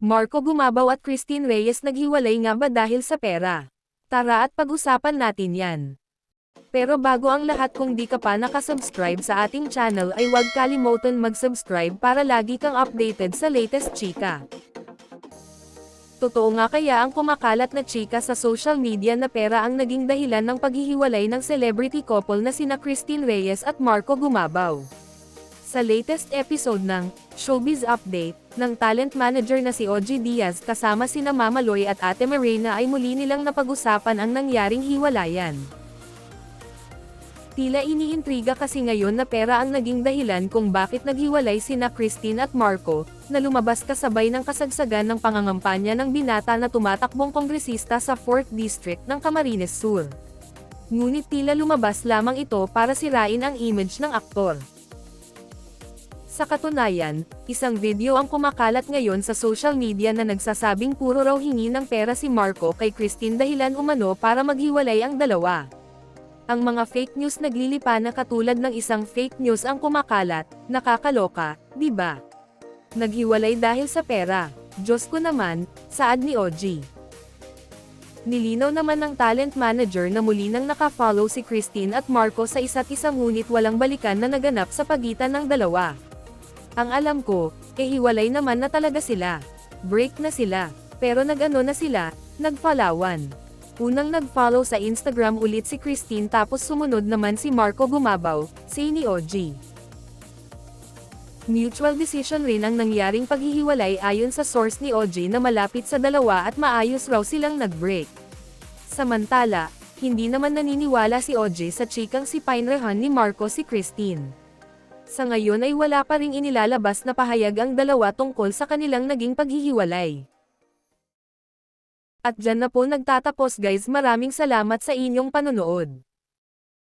Marco Gumabaw at Christine Reyes naghiwalay nga ba dahil sa pera? Tara at pag-usapan natin yan. Pero bago ang lahat kung di ka pa nakasubscribe sa ating channel ay huwag kalimutan mag-subscribe para lagi kang updated sa latest chika. Totoo nga kaya ang kumakalat na chika sa social media na pera ang naging dahilan ng paghihiwalay ng celebrity couple na sina Christine Reyes at Marco Gumabaw. Sa latest episode ng Showbiz Update, ng talent manager na si OG Diaz kasama sina Mama Loy at Ate Marina ay muli nilang napag-usapan ang nangyaring hiwalayan. Tila iniintriga kasi ngayon na pera ang naging dahilan kung bakit naghiwalay sina Christine at Marco, na lumabas kasabay ng kasagsagan ng pangangampanya ng binata na tumatakbong kongresista sa 4th District ng Camarines Sur. Ngunit tila lumabas lamang ito para sirain ang image ng aktor. Sa katunayan, isang video ang kumakalat ngayon sa social media na nagsasabing puro raw hingi ng pera si Marco kay Christine dahilan umano para maghiwalay ang dalawa. Ang mga fake news naglilipa na katulad ng isang fake news ang kumakalat, nakakaloka, di ba? Naghiwalay dahil sa pera. Diyos ko naman, saad ni OG. Nilinaw naman ng talent manager na muli nang nakafollow si Christine at Marco sa isa't isang ngunit walang balikan na naganap sa pagitan ng dalawa. Ang alam ko, eh hiwalay naman na talaga sila. Break na sila. Pero nag-ano na sila, nagfalawan. Unang nag-follow sa Instagram ulit si Christine tapos sumunod naman si Marco Gumabaw, si ni OG. Mutual decision rin ang nangyaring paghihiwalay ayon sa source ni OG na malapit sa dalawa at maayos raw silang nag-break. Samantala, hindi naman naniniwala si OG sa chikang si Pinrehan ni Marco si Christine. Sa ngayon ay wala pa ring inilalabas na pahayag ang dalawa tungkol sa kanilang naging paghihiwalay. At dyan na po nagtatapos guys maraming salamat sa inyong panonood.